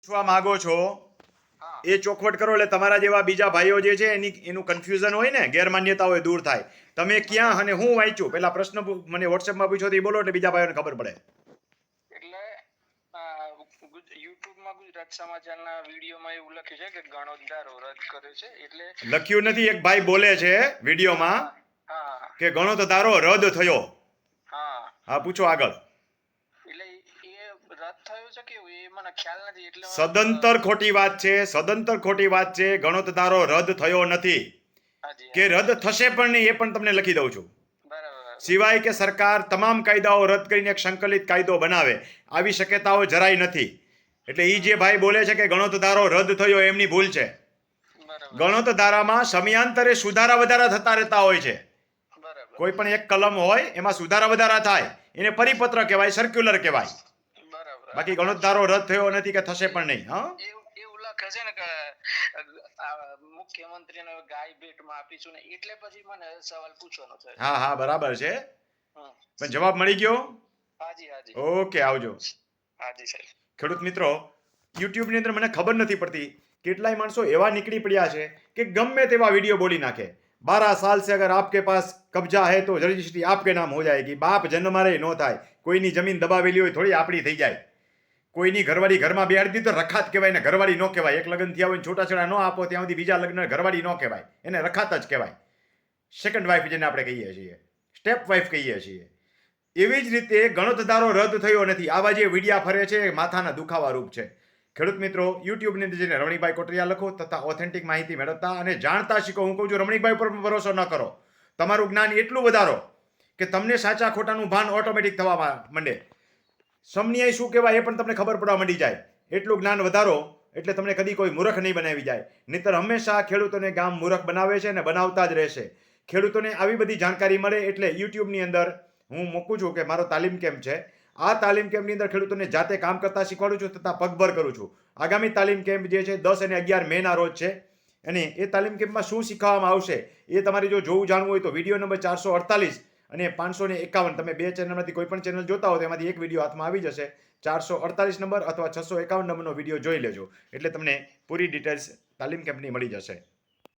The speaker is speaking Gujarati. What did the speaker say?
પૂછવા માંગો છો એ ચોખવટ કરો એટલે તમારા જેવા બીજા ભાઈઓ જે છે એની એનું કન્ફ્યુઝન હોય ને ગેરમાન્યતા હોય દૂર થાય. તમે ક્યાં અને હું વાંચ્યું? પેલા પ્રશ્ન મને વોટ્સએપમાં પૂછો તો એ બોલો એટલે બીજા ભાઈઓને ખબર પડે. એટલે આ, ગુજ- યુટ્યુબમાં ગુજરાત સમાચારના વિડીયોમાં એવું લખ્યું છે કે ગણોદદારો રદ કરે છે એટલે લખ્યું નથી એક ભાઈ બોલે છે વિડીયોમાં કે ગણો તો તારો રદ થયો. હા. હા પૂછો આગળ. થયો છે કે એ મને ખ્યાલ નથી એટલે સદંતર ખોટી વાત છે સદંતર ખોટી વાત છે ગણો તારો રદ થયો નથી. કે રદ થશે પણ નહીં એ પણ તમને લખી દઉં છું. સિવાય કે સરકાર તમામ કાયદાઓ રદ કરીને એક સંકલિત કાયદો બનાવે આવી શક્યતાઓ જરાય નથી. એટલે એ જે ભાઈ બોલે છે કે ગણોત ધારો રદ થયો એમની ભૂલ છે. ગણોત ધારામાં સમયાંતરે સુધારા વધારા થતા રહેતા હોય છે. કોઈ પણ એક કલમ હોય એમાં સુધારા વધારા થાય. એને પરિપત્ર કહેવાય સર્ક્યુલર કહેવાય. બાકી ગણોદ્ધારો રદ થયો નથી કે થશે પણ નહીં હા? હા બરાબર છે. પણ જવાબ મળી ગયો? આવજો. ખેડૂત મિત્રો યુટ્યુબની અંદર મને ખબર નથી પડતી કેટલાય માણસો એવા નીકળી પડ્યા છે કે ગમે તેવા વીડિયો બોલી નાખે. બારા સાલ સે અગર આપકે પાસ કબજા હે તો રજિસ્ટ્રી આપકે નામ હો જાયગી. બાપ જન્મારે નો થાય. કોઈની જમીન દબાવેલી હોય થોડી આપણી થઈ જાય. કોઈની ઘરવાળી ઘરમાં બેહાડી દીધી તો રખાત કહેવાય ને ઘરવાળી ન કહેવાય. એક લગ્ન થયા હોય છૂટાછેડા ન આપો, ત્યાં સુધી બીજા લગ્ન ઘરવાળી ન કહેવાય. એને રખાત જ કહેવાય. સેકન્ડ વાઇફ જેને આપણે કહીએ છીએ. સ્ટેપ વાઇફ કહીએ છીએ. એવી જ રીતે ગણતદારો રદ થયો નથી. આવા જે વિડિયા ફરે છે માથાના દુખાવા રૂપ છે. ખેડૂત મિત્રો યુટ્યુબની અંદર જઈને રમણીભાઈ કોટરિયા લખો, તથા ઓથેન્ટિક માહિતી મેળવતા અને જાણતા શીખો. હું કહું છું રમણીભાઈ પણ ભરોસો ન કરો. તમારું જ્ઞાન એટલું વધારો કે તમને સાચા ખોટાનું ભાન ઓટોમેટિક થવા માંડે. સમન્યાય શું કહેવાય એ પણ તમને ખબર પડવા માંડી જાય. એટલું જ્ઞાન વધારો એટલે તમને કદી કોઈ મૂર્ખ નહીં બનાવી જાય. નહીતર હંમેશા ખેડૂતોને ગામ મૂર્ખ બનાવે છે અને બનાવતા જ રહેશે. ખેડૂતોને આવી બધી જાણકારી મળે એટલે યુટ્યુબની અંદર હું મૂકું છું કે મારો તાલીમ કેમ્પ છે? આ તાલીમ કેમ્પની અંદર ખેડૂતોને જાતે કામ કરતા શીખવાડું છું તથા પગભર કરું છું. આગામી તાલીમ કેમ્પ જે છે દસ અને અગિયાર મેના રોજ છે. અને એ તાલીમ કેમ્પમાં શું શીખવવામાં આવશે એ તમારે જો જોવું જાણવું હોય તો વીડિયો નંબર ચારસો અડતાલીસ અને પાંચસો ને એકાવન, તમે બે ચેનલમાંથી કોઈ પણ ચેનલ જોતા હો તો એમાંથી એક વીડિયો હાથમાં આવી જશે. ચારસો અડતાલીસ નંબર અથવા છસો એકાવન નંબરનો વીડિયો જોઈ લેજો. એટલે તમને પૂરી ડિટેલ્સ તાલીમ કેમ્પની મળી જશે.